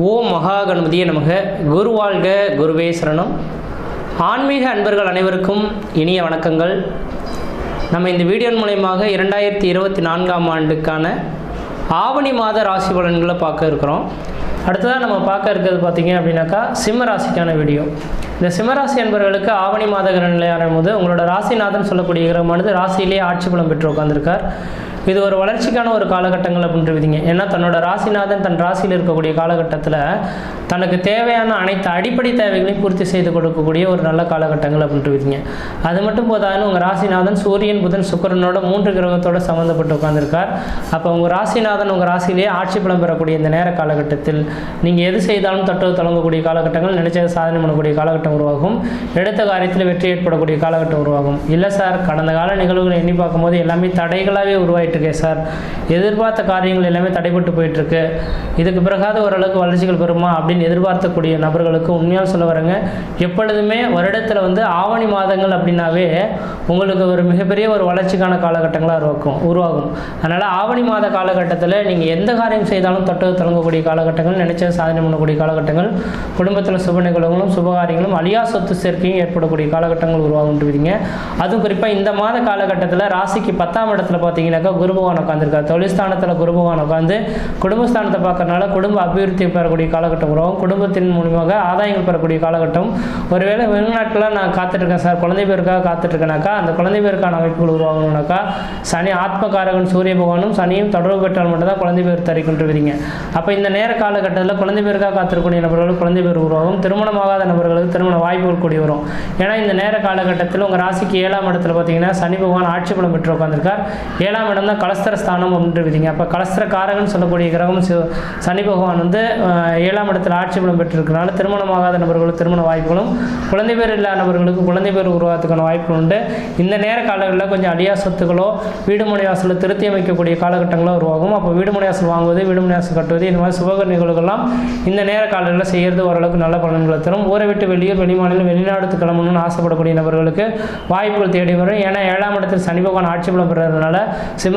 ஓம் மகா கணபதியே நமக. குரு வாழ்க குருவே சரணம். ஆன்மீக அன்பர்கள் அனைவருக்கும் இனிய வணக்கங்கள். நம்ம இந்த வீடியோ மூலயமாக இரண்டாயிரத்தி இருபத்தி நான்காம் ஆண்டுக்கான ஆவணி மாத ராசி பலன்களை பார்க்க இருக்கிறோம். அடுத்ததாக நம்ம பார்க்க இருக்கிறது பார்த்தீங்க அப்படின்னாக்கா சிம்ம ராசிக்கான வீடியோ. இந்த சிம்மராசி அன்பர்களுக்கு ஆவணி மாத கிரகநிலையான போது உங்களோட ராசிநாதன் சொல்லக்கூடிய கிரகமானது ராசியிலேயே ஆட்சி பலம் பெற்று உட்காந்துருக்கார் இது ஒரு வளர்ச்சிக்கான ஒரு காலகட்டங்கள் அப்படின்ட்டு ஏன்னா தன்னோட ராசிநாதன் தன் ராசியில் இருக்கக்கூடிய காலகட்டத்தில் தனக்கு தேவையான அனைத்து அடிப்படை தேவைகளையும் பூர்த்தி செய்து கொடுக்கக்கூடிய ஒரு நல்ல காலகட்டங்கள் அப்படின்ட்டு விதிங்க அது மட்டும் போதாதுன்னு உங்கள் ராசிநாதன் சூரியன் புதன் சுக்கரனோட மூன்று கிரகத்தோட சம்மந்தப்பட்டு உட்காந்துருக்கார் அப்போ உங்கள் ராசிநாதன் உங்கள் ராசியிலேயே ஆட்சி பலம் பெறக்கூடிய இந்த நேர காலகட்டத்தில் நீங்கள் எது செய்தாலும் தொட்டு தொடங்கக்கூடிய காலகட்டங்கள் நினைச்சதை சாதனை பண்ணக்கூடிய காலகட்டம் உருவாகும். எடுத்த காரியத்தில் வெற்றி ஏற்படக்கூடிய காலகட்டம் உருவாகும். இல்லை சார் கடந்த கால நிகழ்வுகளை எண்ணி பார்க்கும்போது எல்லாமே தடைகளாகவே உருவாயிட்டு போயிட்டுருக்கேன் சார். எதிர்பார்த்த காரியங்கள் எல்லாமே தடைபட்டு போயிட்டு இருக்கு இதுக்கு பிறகாத ஓரளவுக்கு வளர்ச்சிகள் பெறுமா அப்படின்னு எதிர்பார்த்தக்கூடிய நபர்களுக்கு உண்மையாக சொல்ல வரேங்க. எப்பொழுதுமே வருடத்தில் வந்து ஆவணி மாதங்கள் அப்படின்னாவே உங்களுக்கு ஒரு மிகப்பெரிய ஒரு வளர்ச்சிக்கான காலகட்டங்களாக இருக்கும் உருவாகும். அதனால் ஆவணி மாத காலகட்டத்தில் நீங்கள் எந்த காரியம் செய்தாலும் தொட்டு தொடங்கக்கூடிய காலகட்டங்கள் நினைச்ச சாதனை பண்ணக்கூடிய காலகட்டங்கள் குடும்பத்தில் சுப நிகழ்வுகளும் சுபகாரியங்களும் அழியா சொத்து சேர்க்கையும் ஏற்படக்கூடிய காலகட்டங்கள் உருவாகுன்றீங்க அதுவும் குறிப்பாக இந்த மாத காலகட்டத்தில் ராசிக்கு பத்தாம் இடத்துல பார்த்தீங்கன்னாக்கா குருபகவான் உட்காந்துருக்கார் தொழில்ஸ்தானத்தில் குருபகவான் உட்காந்து குடும்பஸ்தானத்தை பார்க்கறனால குடும்ப அபிவிருத்தி பெறக்கூடிய காலகட்டம் உருவாகும் குடும்பத்தின் மூலியமாக ஆதாயங்கள் பெறக்கூடிய காலகட்டம். ஒருவேளை வெளிநாட்டில் நான் காத்துட்ருக்கேன் சார். குழந்தை பேருக்காக காத்துட்ருக்கேனாக்கா அந்த குழந்தை பேருக்கான அமைப்புகள் உருவாகணும்னாக்கா சனி ஆத்மகாரகன் சூரிய பகவானும் சனியும் தொடர்பு பெற்றால் மட்டும்தான் குழந்தை பேர் தரிக்கின்ற விதிங்க அப்போ இந்த நேர காலகட்டத்தில் குழந்தை பேருக்காக காத்திருக்கக்கூடிய நபர்களுக்கு குழந்தை பேர் உருவாகும். திருமணமாகாத நபர்களுக்கு திருமண வாய்ப்புகள் கூடி வரும். ஏன்னா இந்த நேர காலகட்டத்தில் உங்கள் ராசிக்கு ஏழாம் இடத்துல பார்த்தீங்கன்னா சனி பகவான் ஆட்சி பலம் பெற்று உட்காந்துருக்கார் ஏழாம் இடம் தான் கலஸ்தர ஸ்தானம் அப்படின்ற அப்போ கலஸ்தர காரகன் சொல்லக்கூடிய கிரகம் சனி பகவான் வந்து ஏழாம் இடத்துல ஆட்சி பலம் பெற்றிருக்கிறனால திருமணமாகாத நபர்களுக்கு திருமண வாய்ப்புகளும் குழந்தை பேர் இல்லாத நபர்களுக்கு குழந்தை பேர் உருவாகிறதுக்கான வாய்ப்புகள் உண்டு. இந்த நேர காலங்களில் கொஞ்சம் அழியா சொத்துக்களோ வீடு மனை வாசலில் திருத்தி அமைக்கக்கூடிய காலகட்டங்களோ உருவாகும். அப்போ வீடு வாசல் வாங்குவது வீடு வாசல் கட்டுவது இந்த மாதிரி சுபக நிகழ்வுகள்லாம் இந்த நேர காலங்களில் செய்கிறது ஓரளவுக்கு நல்ல பலன்களை தரும். ஊரை விட்டு வெளியூர் வெளிமாநிலம் வெளிநாடு கிளம்பணும்னு ஆசைப்படக்கூடிய நபர்களுக்கு வாய்ப்புகள் தேடி வரும். ஏன்னா ஏழாம் இடத்தில் சனி பகவான் ஆட்சி பலம் பெறதுனால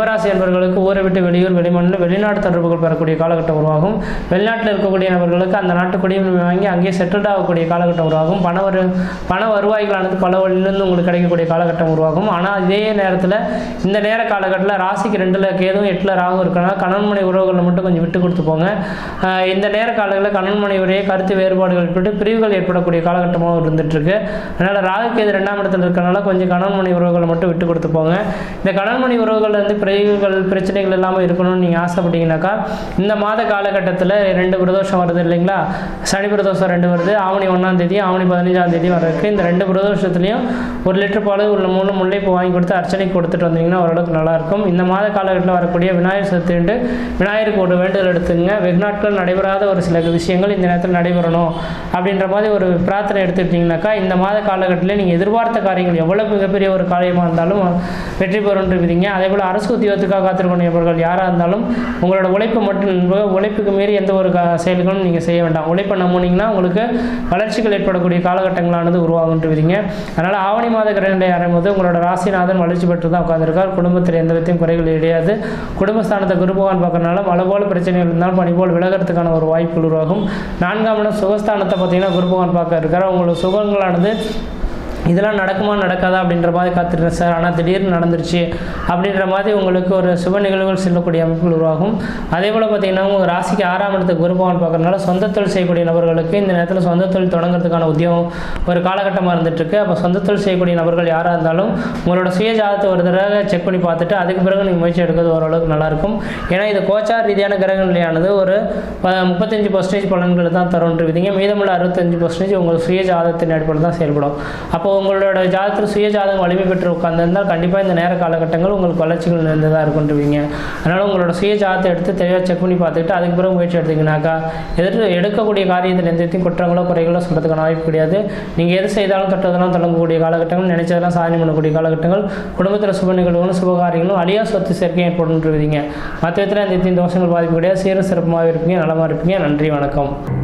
கும்பராசி என்பவர்களுக்கு ஊரை விட்டு வெளியூர் வெளிமாநிலம் வெளிநாட்டு தொடர்புகள் பெறக்கூடிய காலகட்டம் உருவாகும். வெளிநாட்டில் இருக்கக்கூடிய நபர்களுக்கு அந்த நாட்டு குடியுரிமை வாங்கி அங்கேயே செட்டில்ட் ஆகக்கூடிய காலகட்டம் உருவாகும். பண வரு பண வருவாய்களானது பல வழியிலிருந்து உங்களுக்கு கிடைக்கக்கூடிய காலகட்டம் உருவாகும். ஆனால் இதே நேரத்தில் இந்த நேர காலகட்டத்தில் ராசிக்கு ரெண்டில் கேதும் எட்டில் ராகும் இருக்கனால கணவன் உறவுகளை உறவுகளில் மட்டும் கொஞ்சம் விட்டு கொடுத்து போங்க. இந்த நேர காலங்களில் கணவன் உரையே கருத்து வேறுபாடுகள் ஏற்பட்டு பிரிவுகள் ஏற்படக்கூடிய காலகட்டமாக இருந்துட்டுருக்கு. அதனால் ராகு கேது ரெண்டாம் இடத்துல இருக்கனால கொஞ்சம் கணவன்மனை உறவுகளை மட்டும் விட்டு கொடுத்து போங்க. இந்த கணவன்மனை உறவுகள் வந்து பிரிவுகள் பிரச்சனைகள் இல்லாமல் இருக்கணும்னு நீங்கள் ஆசைப்பட்டீங்கன்னாக்கா இந்த மாத காலகட்டத்தில் ரெண்டு பிரதோஷம் வருது இல்லைங்களா? சனி பிரதோஷம் ரெண்டு வருது ஆவணி ஒன்றாம் தேதி ஆவணி பதினஞ்சாம் தேதி வர்றதுக்கு இந்த ரெண்டு பிரதோஷத்துலையும் ஒரு லிட்டர் பால் உள்ள மூணு முல்லைப்பூ வாங்கி கொடுத்து அர்ச்சனைக்கு கொடுத்துட்டு வந்தீங்கன்னா ஓரளவுக்கு நல்லாயிருக்கும். இந்த மாத காலகட்டத்தில் வரக்கூடிய விநாயகர் சதுர்த்தின்ட்டு விநாயகருக்கு ஒரு வேண்டுதல் எடுத்துங்க. வெகு நாட்கள் நடைபெறாத ஒரு சில விஷயங்கள் இந்த நேரத்தில் நடைபெறணும். அப்படின்ற மாதிரி ஒரு பிரார்த்தனை எடுத்துக்கிட்டிங்கனாக்கா இந்த மாத காலகட்டத்தில் நீங்கள் எதிர்பார்த்த காரியங்கள் எவ்வளவு மிகப்பெரிய ஒரு காரியமாக இருந்தாலும் வெற்றி பெறும்னு அதே போல் அரசு உத்தியோகத்துக்காக காத்திருக்கக்கூடியவர்கள் யாராக இருந்தாலும் உங்களோட உழைப்பு மட்டும் உழைப்புக்கு மீறி எந்த ஒரு செயல்களும் நீங்கள் செய்ய வேண்டாம். உழைப்பை நம்பினீங்கன்னா உங்களுக்கு வளர்ச்சிகள் ஏற்படக்கூடிய காலகட்டங்களானது உருவாகுன்ட்டு விதிங்க அதனால் ஆவணி மாத கிரகண்டை ஆரம்பித்து உங்களோட ராசிநாதன் வளர்ச்சி பெற்று தான் உட்காந்துருக்கார் குடும்பத்தில் எந்த விதத்தையும் குறைகள் கிடையாது. குடும்பஸ்தானத்தை குருபகவான் பார்க்கறனால மழை பிரச்சனைகள் இருந்தாலும் பணிபோல் விலகிறதுக்கான ஒரு வாய்ப்புகள் உருவாகும். நான்காம் இடம் சுகஸ்தானத்தை பார்த்தீங்கன்னா குருபகவான் பார்க்க இருக்கார் உங்களுக்கு சுகங்களானது இதெல்லாம் நடக்குமா நடக்காதா அப்படின்ற மாதிரி காத்துருக்கேன் சார். ஆனால் திடீர்னு நடந்துருச்சு அப்படின்ற மாதிரி உங்களுக்கு ஒரு சுப நிகழ்வுகள் செல்லக்கூடிய அமைப்புகள் உருவாகும். அதே போல் பார்த்தீங்கன்னா உங்கள் ராசிக்கு ஆறாம் இடத்துக்கு குருபவன் பார்க்கறதுனால சொந்த தொழில் செய்யக்கூடிய நபர்களுக்கு இந்த நேரத்தில் சொந்த தொழில் தொடங்குறதுக்கான உத்தியோகம் ஒரு காலகட்டமாக இருந்துட்டுருக்கு. அப்போ சொந்த தொழில் செய்யக்கூடிய நபர்கள் யாராக இருந்தாலும் உங்களோட சுயஜாதத்தை ஒரு தடவை செக் பண்ணி பார்த்துட்டு அதுக்கு பிறகு நீங்கள் முயற்சி எடுக்கிறது ஓரளவுக்கு நல்லாயிருக்கும். ஏன்னா இது கோச்சார் ரீதியான கிரக நிலையானது ஒரு ப- முப்பத்தஞ்சு பர்சன்டேஜ் பலன்களை தான் தரும்ன்ற விதிங்க மீதமுள்ள அறுபத்தஞ்சு பர்சன்டேஜ் உங்கள் சுய ஜாதகத்தின் அடிப்படையில் தான் செயல்படும். அப்போ உங்களோட ஜாதகத்தில் சுய ஜாதகம் வலிமை பெற்று உட்கார்ந்திருந்தால் கண்டிப்பாக இந்த நேர காலகட்டங்கள் உங்களுக்கு வளர்ச்சிகள் நிறைந்ததாக இருக்குன்றவீங்க அதனால் உங்களோட சுய ஜாதத்தை எடுத்து தெளிவாக செக் பண்ணி பார்த்துட்டு அதுக்கு பிறகு முயற்சி எடுத்தீங்கன்னாக்கா எதிர்த்து எடுக்கக்கூடிய காரியத்தில் எந்த குற்றங்களோ குறைகளோ சொல்கிறதுக்கான வாய்ப்பு கிடையாது. நீங்கள் எது செய்தாலும் தொட்டதெல்லாம் தொடங்கக்கூடிய காலகட்டங்கள் நினைச்சதெல்லாம் சாதனை பண்ணக்கூடிய காலகட்டங்கள் குடும்பத்தில் சுப நிகழ்வுகளும் சுபகாரியங்களும் அழியா சொத்து சேர்க்கையும் ஏற்படுன்றவீங்க மற்ற விதத்தில் எந்த விதத்தையும் தோஷங்கள் பாதிப்பு கிடையாது. சீர சிறப்பமாக இருப்பீங்க நலமாக இருப்பீங்க. நன்றி வணக்கம்.